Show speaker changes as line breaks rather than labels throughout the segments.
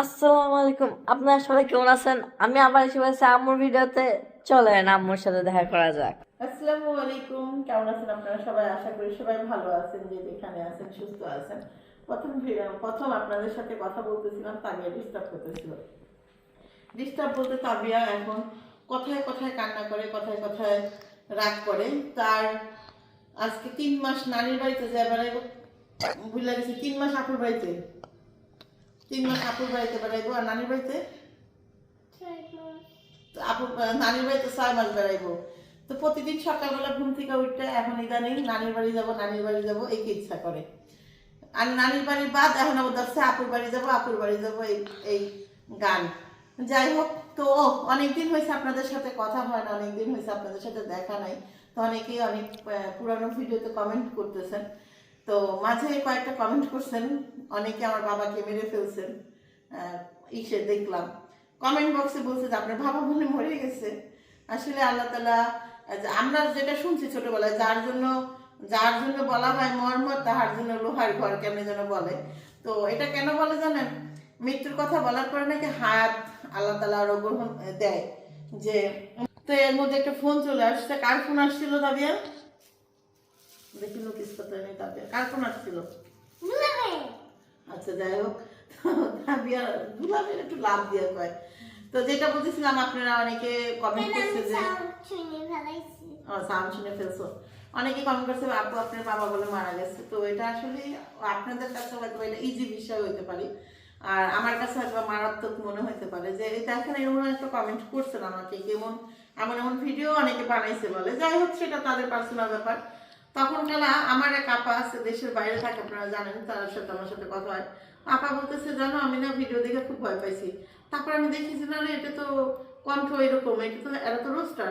আসসালামু আলাইকুম। আপনারা সবাই কেমন আছেন? আমি আবার এসে পড়েছি আম্মুর ভিডিওতে। চলেন আম্মুর সাথে দেখা করা যাক।
আসসালামু আলাইকুম। কেমন আছেন আপনারা সবাই? আশা করি সবাই ভালো আছেন, যে যেখানে আছেন, সুস্থ আছেন। প্রথম প্রথম আপনাদের সাথে কথা বলতেছিলাম, তাবিয়া ডিস্টার্ব করতেছিল। ডিস্টার্ব বলতে তাবিয়া এখন কথায় কথায় কান্না করে, কথায় কথায় রাগ করে। তার আজকে তিন মাস নানির বাড়িতে যে বেড়াইব ভুলে গেছি। তিন মাস আপুর বাড়িতে। তিন মাস আপুর বাড়িতে বেড়াইবো আর নানির বাড়িতে? নানির বাড়িতে ছয় মাস বেড়াইবো। তো প্রতিদিন সকালবেলা ঘুম থেকে উঠতে এখন ইদানিং নানির বাড়ি যাব নানির বাড়ি যাব এই ইচ্ছা করে। আর নানির বাড়ির বাদ এখন আবার ধরছে আপুর বাড়ি যাব আপুর বাড়ি যাব এই এই গান। যাই হোক তো অনেকদিন হয়েছে আপনাদের সাথে কথা হয় না অনেকদিন হয়েছে আপনাদের সাথে দেখা নাই। তো অনেকেই অনেক পুরানো ভিডিওতে কমেন্ট করতেছেন। তো মাঝে কয়েকটা কমেন্ট করছেন অনেকে আমার বাবাকে মেরে ফেলছেন ইসে দেখলাম। কমেন্ট বক্সে বলছে যে, আপনার বাবা মনে মরে গেছে। আসলে আল্লাহ তালা আমরা যেটা শুনছি ছোটবেলায়, যার জন্য যার জন্য বলা হয় মর্মর, তাহার জন্য লোহার ঘর কেমনে যেন বলে। তো এটা কেন বলে জানেন? মৃত্যুর কথা বলার পরে নাকি হাত আল্লাহ তালা আরও গ্রহণ দেয়। যে, তো এর মধ্যে একটা ফোন চলে আসছে। কার ফোন আসছিল তাবিয়া? দেখি নেই তাবিয়া। কার ফোন আসছিল? আচ্ছা যাই হোক। দুলাবের একটু লাভ দিয়ে কয়। তো যেটা বলতেছিলাম আপনারা অনেকে কমেন্ট করছে যে সাউন্ড শুনে ফেলছো। অনেকে কমেন্ট করছে আপু আপনার বাবা বলে মারা গেছে। তো এটা আসলে আপনাদের কাছে হয়তো এটা ইজি বিষয় হইতে পারে। আর আমার কাছে হয়তো মারাত্মক মনে হইতে পারে যে এই দেখেন এমন একটা কমেন্ট করছেন আমাকে। কেমন এমন এমন ভিডিও অনেকে বানাইছে বলে। যাই হোক সেটা তাদের পার্সোনাল ব্যাপার। তখন কালা আমার এক আপা আছে, দেশের বাইরে থাকে, আপনারা জানেন, তার সাথে আমার সাথে কথা হয়। আপা বলতেছে, জানো, আমি না ভিডিও দেখে খুব ভয় পাইছি। তারপর আমি দেখেছি না এটা তো কণ্ঠ এরকম, এটা তো এরা তো রোস্টার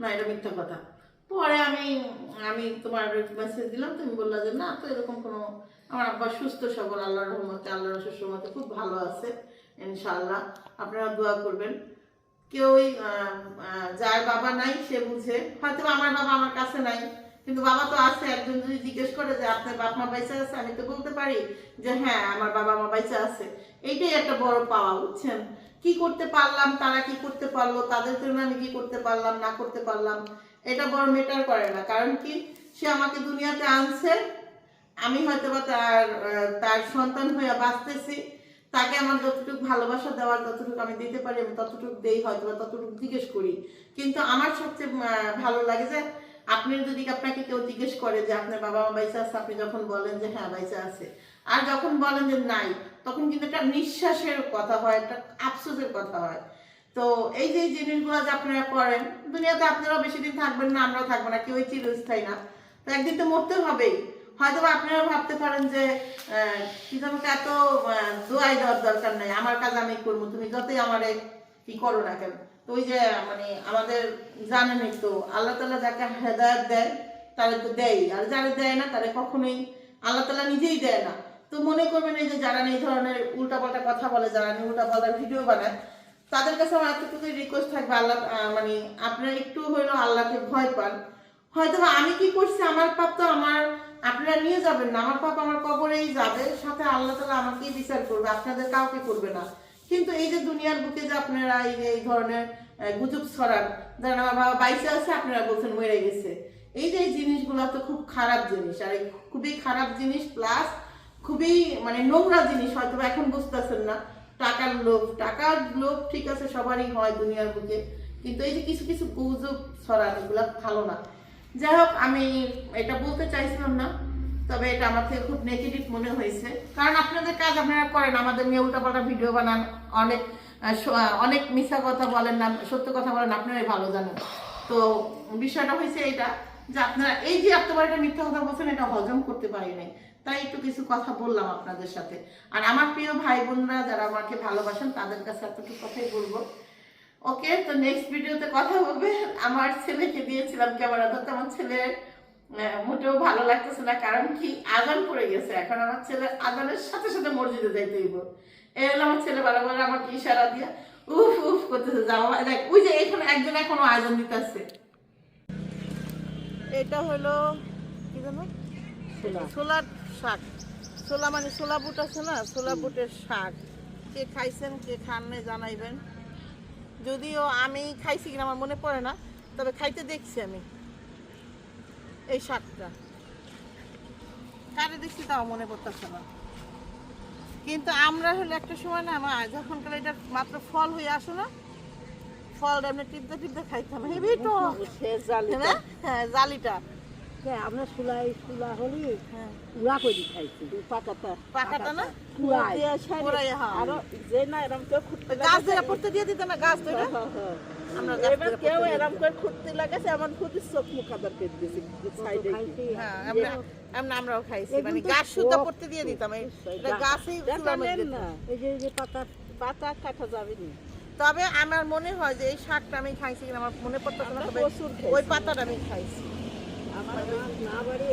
না, এটা মিথ্যা কথা। পরে আমি আমি তোমার মেসেজ দিলাম, তুমি বললা যে, না, তো এরকম কোনো, আমার আব্বা সুস্থ, সবল আল্লাহ রহমতে, আল্লাহর রসের রহমতে খুব ভালো আছে, ইনশাআল্লাহ। আপনারা দোয়া করবেন। কেউই যার বাবা নাই, সে বুঝে। হয়তো আমার বাবা আমার কাছে নাই। কিন্তু বাবা তো আছে, একজন যদি জিজ্ঞেস করে যে আপনার বাপ মা বাইসা আছে, আমি তো বলতে পারি যে হ্যাঁ আমার বাবা মা বাইসা আছে। এইটাই একটা বড় পাওয়া, বুঝছেন? কি করতে পারলাম, তারা কি করতে পারল, তাদের জন্য আমি কি করতে পারলাম, না করতে পারলাম, এটা বড় মেটার করে না। কারণ কি? সে আমাকে দুনিয়াতে আনছে, আমি হয়তো বা তার তার সন্তান হয়ে বাঁচতেছি, তাকে আমার যতটুকু ভালোবাসা দেওয়ার, যতটুকু আমি দিতে পারি, আমি ততটুকু দেই হয়তো বা ততটুকু জিজ্ঞেস করি। কিন্তু আমার সবচেয়ে ভালো লাগে যে আপনি যদি আপনাকে কেউ জিজ্ঞেস করে যে আপনার বাবা মা বাইসা আছে আপনি যখন বলেন যে হ্যাঁ বাইসা আছে। আর যখন বলেন যে নাই তখন কিন্তু একটা নিঃশ্বাসের কথা হয় একটা আফসোসের কথা হয়। তো এই যে জিনিসগুলো যে আপনারা করেন দুনিয়াতে আপনারাও বেশি দিন থাকবেন না আমরাও থাকব না কেউই চিরস্থায়ী না। তো একদিন তো মরতে হবেই। হয়তো আপনারা ভাবতে পারেন যে আহ, কি তোমাকে এত দোয়াই দেওয়ার দরকার নাই। আমার কাজ আমি করব তুমি যতই আমারে কি করো না কেন। ওই যে মানে আমাদের জানেনই তো, আল্লাহ তালা যাকে হেদায়ত দেয়, তারা তো দেয় আর যারা দেয় না, তারা কখনোই আল্লাহ তালা নিজেই দেয় না। তো মনে করবেন এই যে যারা এই ধরনের উল্টাপাল্টা কথা বলে, যারা উল্টাপাল্টা ভিডিও বানায়, তাদের কাছে আমার এতটুকুই রিকোয়েস্ট থাকবে, আল্লাহ মানে আপনারা একটু হইলেও আল্লাহকে ভয় পান। হয়তো আমি কি করছি, আমার পাপ তো আমার, আপনারা নিয়ে যাবেন না। আমার পাপ আমার কবরেই যাবে, সাথে আল্লাহ তালা আমাকেই বিচার করবে, আপনাদের কাউকে করবে না। কিন্তু এই যে দুনিয়ার বুকে যে আপনারা এই এই ধরনের গুজব ছড়ান যারা আমার বাবা বাইসে আছে, আপনারা বলছেন মরে গেছে। এই যে জিনিসগুলো তো খুব খারাপ জিনিস, আর এই খুবই খারাপ জিনিস প্লাস খুবই মানে নোংরা জিনিস হয়তো এখন বুঝতেছেন না। টাকার লোভ টাকার লোভ ঠিক আছে, সবারই হয় দুনিয়ার বুকে, কিন্তু এই যে কিছু কিছু গুজব ছড়ান, এগুলো ভালো না। যাই হোক, আমি এটা বলতে চাইছিলাম না। তবে এটা আমার থেকে খুব নেগেটিভ মনে হয়েছে। কারণ আপনাদের কাজ আপনারা করেন আমাদের নিয়ে উল্টাপাল্টা ভিডিও বানান অনেক অনেক মিথ্যা কথা বলেন না সত্য কথা বলেন আপনারাই ভালো জানেন। তো বিষয়টা হয়েছে এটা যে আপনারা এই যে এতবার একটা মিথ্যা কথা বলছেন এটা হজম করতে পারি নাই। তাই একটু কিছু কথা বললাম আপনাদের সাথে। আর আমার প্রিয় ভাই বোনরা যারা আমাকে ভালোবাসেন তাদের কাছে এতটুকু কথাই বলব। ওকে তো নেক্সট ভিডিওতে কথা বলবে আমার ছেলেকে দিয়েছিলাম ক্যামেরা ধরতে আমার ছেলে আহ, মোটেও ভালো লাগতেছে না কারণ কি আজান পড়ে গেছে এখন আমার ছেলে আজানের সাথে সাথে মসজিদে যাইতে হইব। এই হলো আমার ছেলে বারবার আমাকে ইশারা দিয়া উফ উফ করতেছে যাওয়া দেখ ওই যে এখানে একজন এখনও আয়োজন দিতেছে। এটা হলো কি জানো? ছোলার শাক। ছোলা মানে ছোলা বুট আছে না ছোলা বুটের শাক। কে খাইছেন কে খান নাই জানাইবেন। যদিও আমি খাইছি কিনা আমার মনে পড়ে না তবে খাইতে দেখছি আমি। এই শাকটা কারে দেখছি তাও মনে পড়তেছে না। কিন্তু আমরা হলে একটা সময় না আমার যখন কালে এটা মাত্র ফল হয়ে আসো না ফলটা আমরা টিপতে টিপতে খাইতাম। হেবি তো
সে
হ্যাঁ জালিটা।
আমরা সুলাই সুলা হলি
হ্যাঁ।
উড়া করে খাইছি পাকাটা
পাকাটা না?
কুড়াই।
কুড়াই, হ্যাঁ।
আরও যে না এরম কেউ
গাছ পড়তে দিয়ে দিত না গাছ আমরা
এবার কেউ এরম করে খুঁড়তে লাগাছে আমার খুঁটির চোখ মুখ আদার পেট সাইডে
হ্যাঁ। আমরা আমরা আমরাও খাইছি মানে গাছ সুদ্ধা
শখ
দিয়ে দিতাম এটা
গা-
গাছেই চুলার মধ্যে দিতাম।
না এই যে যে পাতা পাতা কাটা যাবে না।
তবে আমার মনে হয় যে এই শাকটা আমি খাইছি কিনা আমার মনে পড়তেছে না তবে
প্রচুর
ওই পাতাটা আমি খাইছি।
আমার না বাড়ি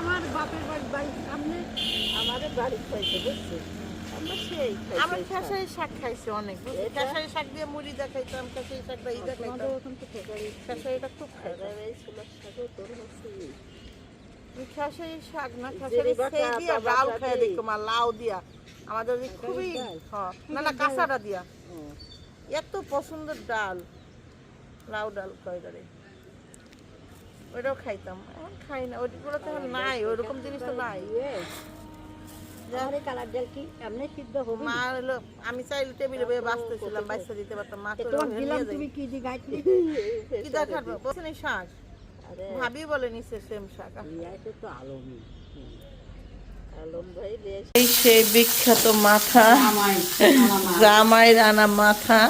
আমার বাপের বাড়ি বাড়ির সামনে আমাদের বাড়ি খাইছে বুঝছ আমরা সেই
আমরা
খাইছি
খেসারি শাক খাইছি অনেক খেসারি শাক দিয়ে মুড়ি দিয়ে খেসারি শাকটা ইদা
আমাদের
খাইতাম
ওখান থেকে খেসারি
খেসারিটা খুব খাইতাম
এই ছোলার শাকও তোর হচ্ছে
খেসারি শাক না খেসারি সেই দিয়া
বাটা
খাই দেখো মা লাউ দিয়া। আমাদের খুবই হ্যাঁ, না না কাঁচাটা দিয়া। এত পছন্দের ডাল। লাউ ডাল কয়দারে ওইটাও খাইতাম। এখন খাই না ওইগুলো তো নাই ওইরকম জিনিস তো নাই।
আমার কালার ডাল কি? এমনি সিদ্ধ হবে?
মা হলো আমি চাইলে টেবিলে বয়ে বাঁচতেছিলাম বাচ্চা দিতে পারতাম। মা
তো
করে
তোমার
ওখানে
দিলাম তুমি কি দি গাইতে
কি দেখার বলছেন এই শাক। ভাবি বলে নিছে সেম শাক।
ইয়াতে তো আলমি আলম ভাই দেশ
এই সেই বিখ্যাত মাথা।
আমায়
জামাই রানা মাথা।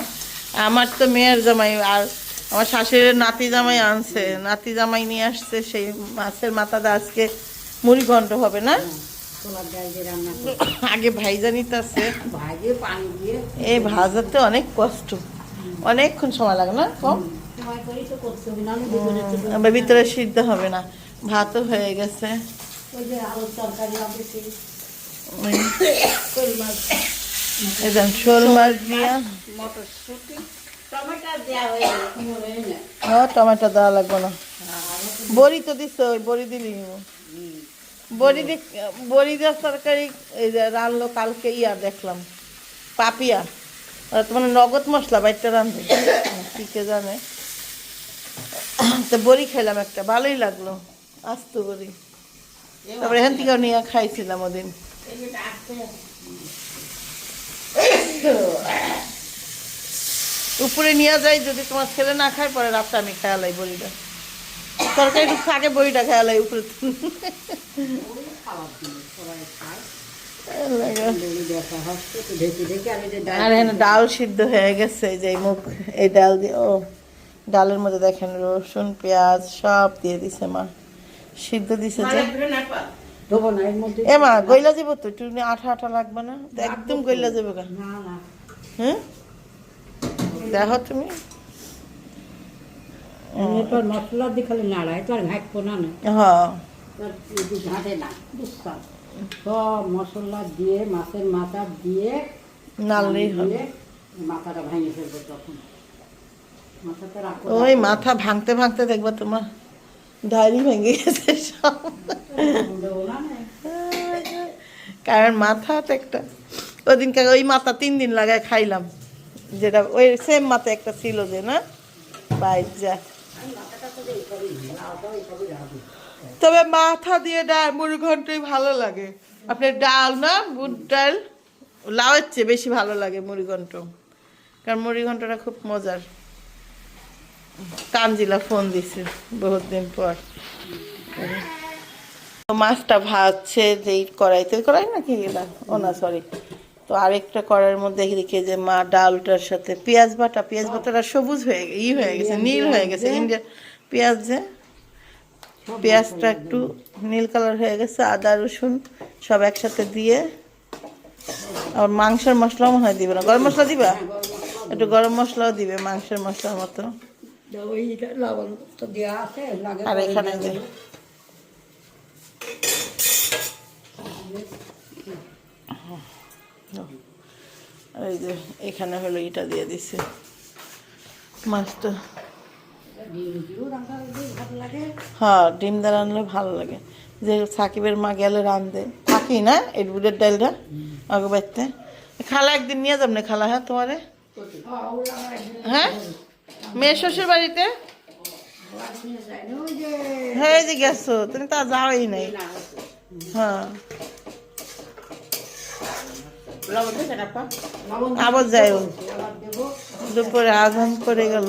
আমার তো মেয়ের জামাই আর আমার শাশুড়ির নাতি জামাই আনছে। নাতি জামাই নিয়ে আসছে সেই মাছের মাথাটা আজকে মুড়ি ঘন্ট হবে না?
ছোলার ডাল দিয়ে রান্না করে
আগে ভাইজা নিতেছে।
ভাজে পানি দিয়ে।
এই ভাজাতে অনেক কষ্ট। অনেকক্ষণ সময় লাগে না? কম?
ভিতরে
সিদ্ধ হবে না। ভাতও হয়ে গেছে। শোল মাছ। দিয়া।
টমেটো দেওয়া হয়ে হয়
লাগবে না। বড়ি তো দিস ওই বড়ি দিলি বড়ি দি বড়ি দেওয়ার তরকারি রানলো কালকে ইয়া দেখলাম, পাপিয়া। ওরা তো মানে নগদ মশলা, বাইরটা রান্ধে কি কে জানে। তো বড়ি খেলাম একটা, ভালোই লাগল, আস্ত বড়ি। তারপরে এখান থেকেও নিয়ে খাইছিলাম ওদিন। উপরে নিয়ে যাই, যদি তোমার ছেলে না খায়, পরে রাতটা আমি খেয়ালাই বড়িটা। তরকারি একটু আগে বড়িটা খেয়ালাই উপরে।
আর ডাল
এখানে ডাল সিদ্ধ হয়ে গেছে যে মুখ এই ডাল দিয়ে ও ডালের মধ্যে দেখেন রসুন পেঁয়াজ সব দিয়ে দিছে মা। সিদ্ধ দিছে যে। এ মা গইলা যাব তো একটু আঠা আঠা লাগবে না? একদম গইলা যাবে হ্যাঁ? দেখো তুমি।
এরপর মশলা দিয়ে খালি নাড়ায় তো আর ঘাটবো না না
হ্যাঁ
তার না বুঝতাম সব মশলা দিয়ে মাছের মাথা দিয়ে
নাললেই হবে।
মাথাটা ভেঙে ফেলব তখন।
ওই মাথা ভাঙতে ভাঙতে দেখবা তোমার ডায়েরি ভেঙে গেছে সব। কারণ মাথাটা একটা ওদিনকে ওই মাথা তিন দিন লাগায় খাইলাম। যেটা ওই সেম মাথা একটা ছিল যে না? বাইজা তবে মাথা দিয়ে ডাল, মুড়ি ঘন্টই ভালো লাগে। আপনার ডাল না, বুট ডাল, লাউয়ের চেয়ে বেশি ভালো লাগে মুড়ি ঘন্ট। কারণ মুড়ি ঘন্টটা খুব মজার। কানজিলা ফোন দিছে বহুত দিন পর। মাছটা ভাজছে যে এই কড়াইতে, কড়াই নাকি না সরি তো আরেকটা কড়াইয়ের মধ্যে দেখি যে মা ডালটার সাথে পেঁয়াজ বাটা পেঁয়াজ বাটাটা সবুজ হয়ে গে- ই হয়ে গেছে নীল হয়ে গেছে ইন্ডিয়া পেঁয়াজ যে? পেঁয়াজটা একটু নীল কালার হয়ে গেছে আদা রসুন সব একসাথে দিয়ে আবার মাংসের মশলাও মনে হয় দিবে না। গরম মশলা দিবা? একটু গরম মশলাও দিবে মাংসের মশলার মতো। আর এখানে আর এই যে এখানে হলো এটা দিয়ে দিছে। মাছটা। হ্যাঁ ডিম দা রান্নলে ভালো লাগে। যে সাকিবের মা গেলে রান্ধে থাকি না, এই বুড়ের ডালটা আগে খালা একদিন নিয়ে যাব না, খালা হ্যাঁ তোমারে? হ্যাঁ? মেয়ে শ্বশুর বাড়িতে? হ্যাঁ এই যে গেছো, তুমি তা যাওয়াই নাই। হ্যাঁ। আবার যাইও। দুপুরে আজান করে গেল।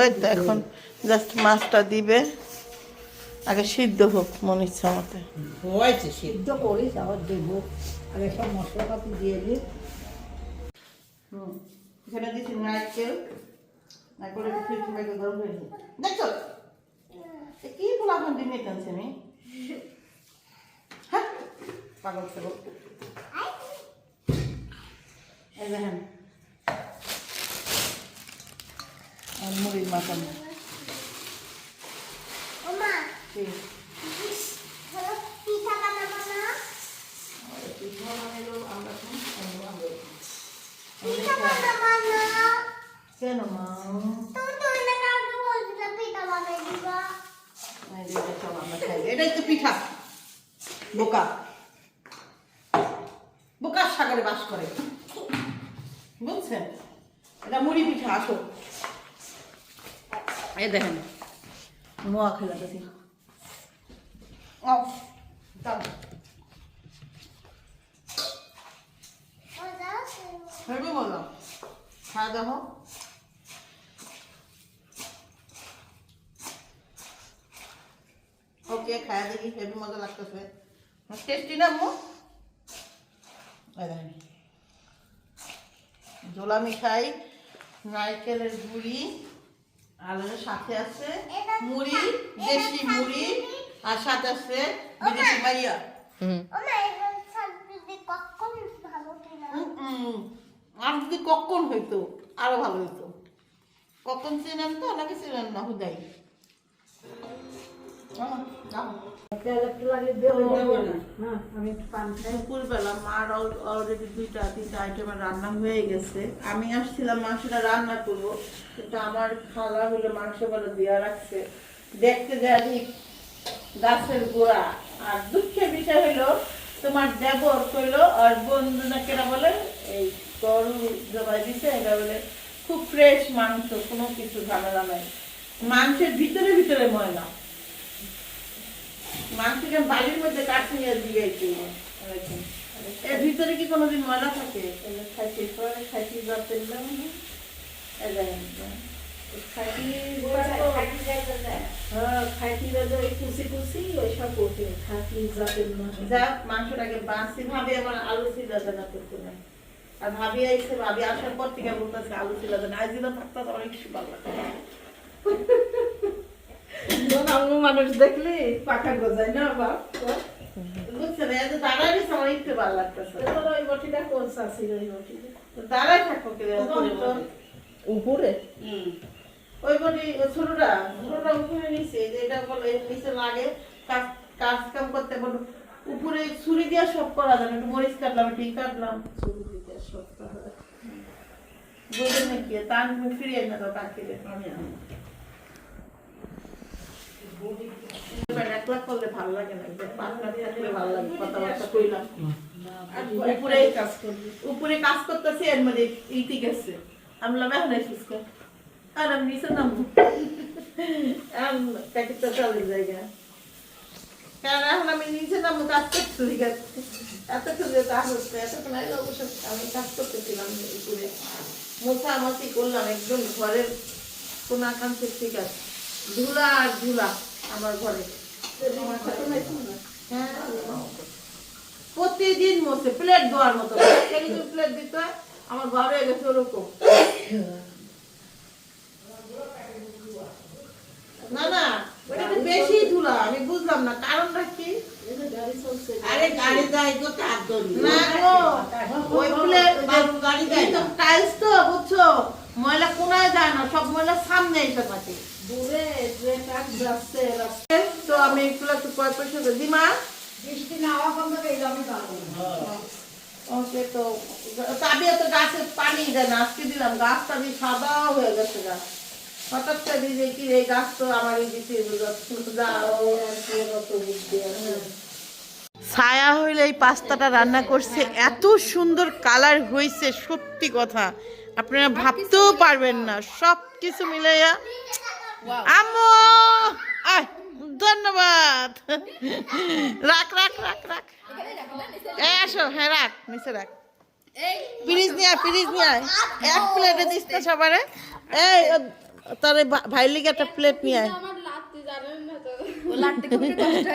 ওই তো এখন জাস্ট মাছটা দিবে। আগে সিদ্ধ হোক মন ইচ্ছা মতে
সিদ্ধ। করি তারপর দেবো। আগে সব মশলাপাতি দিয়ে দিই।
এখানে দিচ্ছি নারকেল। নারকেলের গরম হয়েছে। দেখছ? কি বলা এখন দিন টানছে নি হ্যাঁ পাগল ছেলে এই দেখেন। মুড়ির আমরা আমরা কেন মা। এটাই তো পিঠা। বোকা। সাগরে বাস করে। বুঝছেন? এটা মুড়ি পিঠা, আসো। এই দেখেন। মোয়া খেলা দেখি। হেবি খাওয়া ওকে খায়া দেখি। হেবি মজা লাগতেছে। টেস্টি না, মো? দেখেন। জোলা মিঠাই নারকেলের গুড়ি আর সাথে আছে মুড়ি দেশি মুড়ি আর সাথে আছে বিদেশি মাইয়া। আর যদি কখন হইতো আরও ভালো হইতো। কখন চিনেন তো নাকি চিনেন না হুদাই।
আমি
আসছিলাম মাংসটা রান্না করব। আমার খালা মাংস বলে দেওয়া রাখছে। দেখতে গাছের গোড়া। আর দুঃখের বিষয় হলো তোমার দেবর কইলো, আর বন্ধু না বলে, এই গরু জবাই দিছে বলে, খুব ফ্রেশ মাংস, কোনো কিছু ঝামেলা নাই। মাংসের ভিতরে ভিতরে ময়লা। মাংসকে বালির মধ্যে কাটতে নিয়ে দিয়ে এর ভিতরে কি কোনোদিন ময়লা থাকে? খাইতে পরে হ্যাঁ খাইতে যাতে যা মাংসটাকে বাঁচি ভাবে আমার আলু সিলা জানা করতে আর ভাবি আইসে ভাবি আসার পর থেকে বলতেছে আলু সিলা জানা আজ থাকতে অনেক কিছু ভালো লাগে।
মানুষ দেখলে পাখা গজায় না বাপ
বুঝছেন এত দাঁড়াই দিচ্ছে একটু ভালো লাগতেছে
ওই বটিটা কোন চাষির ওই বটিটা
তো থাকো
উপরে
ওই বলি ছোটটা ছোটটা উপরে নিচে যে এটা বলে নিচে লাগে কাজ কাজ কাম করতে বলো উপরে ছুরি দিয়ে সব করা যায় না একটু মরিচ কাটলাম ঠিক কাটলাম ছুরি দিয়ে সব করা যায় বুঝলেন নাকি তা আমি ফিরিয়ে না তো আমি এক করলে ভালো লাগে না যে থাকলে ভালো লাগে কথাবার্তা কইলাম। উপরে কাজ করবি। উপরে কাজ করতেছে এর মধ্যে ইতি গেছে এখন কর আর আমি নিচে নামবো। প্যাকেটটা জায়গা। কারণ এখন আমি নিচে নামবো কাজ করতে ঠিক আছে। এতক্ষণ যে কাজ হচ্ছে এতক্ষণ আগে অবশ্য আমি কাজ করতেছিলাম উপরে। মোছামাছি করলাম একদম ঘরের কোন আকাঙ্ক্ষে ঠিক আছে। ধুলা আর ধুলা। আমার ঘরে। হ্যাঁ। প্রতিদিন প্লেট দেওয়ার মতো। প্লেট দিতে আমার ঘরে গেছে ওরকম। না না ওটা বেশি ধুলা আমি বুঝলাম না কারণটা কি?
আরে গাড়ি যায় তো তার
না গো ওই প্লেট
গাড়ি যায় না।
টাইলস তো বুঝছ? ময়লা কোনায় যায় না সব ময়লা সামনে এসে থাকে
দূরে ট্রেন যাচ্ছে রাস্তা
তো আমি এগুলো একটু কয় পয়সা দেবো দিমা
বৃষ্টি না হওয়া পর্যন্ত এই আমি পারব না
ওকে তো ছায়া হইলে এই পাস্তাটা রান্না করছে এত সুন্দর কালার হয়েছে সত্যি কথা। আপনারা ভাবতেও পারবেন না সব কিছু আম্মু! আয়, ধন্যবাদ। রাখ রাখ রাখ রাখ। আসো হ্যাঁ রাখ নিচে রাখ। ফ্রিজ নিয়ে আয় ফ্রিজ নিয়ে আয়। এক প্লেটে দিস তো সবারে। এই তোর এই লিগে একটা প্লেট নিয়ে আয়।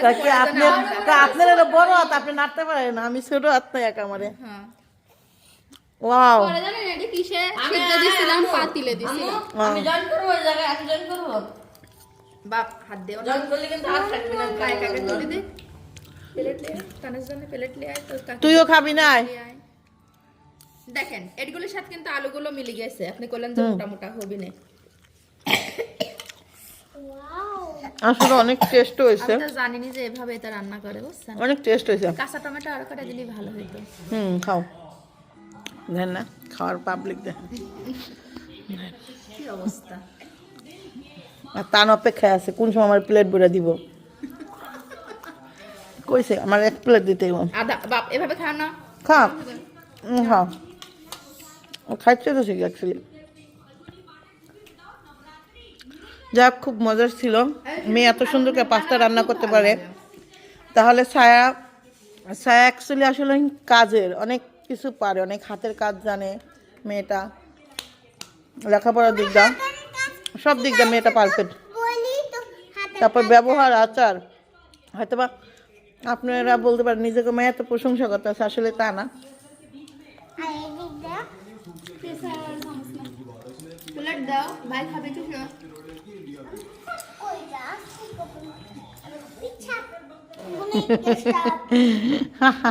কাকি আপনি কা আপনার বড় হাত আপনি নাড়তে পারেন আমি ছোট হাত নাই এক আমারে। ওয়াও
বাপ হাত দেও
করলে কিন্তু হাত থাকবে না।
কাকে
তুইও খাবি না।
দেখেন এগুলোর সাথে কিন্তু আলুগুলো মিলে গেছে। আপনি করলেন যে মোটা মোটা হবে না
আসলে অনেক টেস্ট হয়েছে।
আমি তো জানিনি যে এভাবে এটা রান্না করে বুঝছেন?
অনেক টেস্ট হয়েছে।
কাঁচা টমেটো আর কটা দিলে ভালো হইতো।
হুম খাও। দেন না খাওয়ার পাবলিক দেন।
কি অবস্থা?
আর তার অপেক্ষায় আছে কোন সময় আমার প্লেট ভরে দিব? কইছে আমার এক প্লেট দিতে হবে।
আদা বাপ এভাবে খাও না।
খা উম, খাইতে তো শিখি অ্যাকচুয়ালি যাক খুব মজার ছিল। মেয়ে এত সুন্দর করে পাস্তা রান্না করতে পারে। তাহলে ছায়া ছায়া অ্যাকচুয়ালি আসলে কাজের, অনেক কিছু পারে, অনেক হাতের কাজ জানে মেয়েটা। লেখাপড়ার দিক দা সব দিক দা মেয়েটা পারফেক্ট তারপর ব্যবহার, আচার হয়তো বা আপনারা বলতে পারেন, নিজেকে মেয়ে এত প্রশংসা করতেছে আসলে তা না
প্লেট দাও ভাই খাবে কিছু
Picha.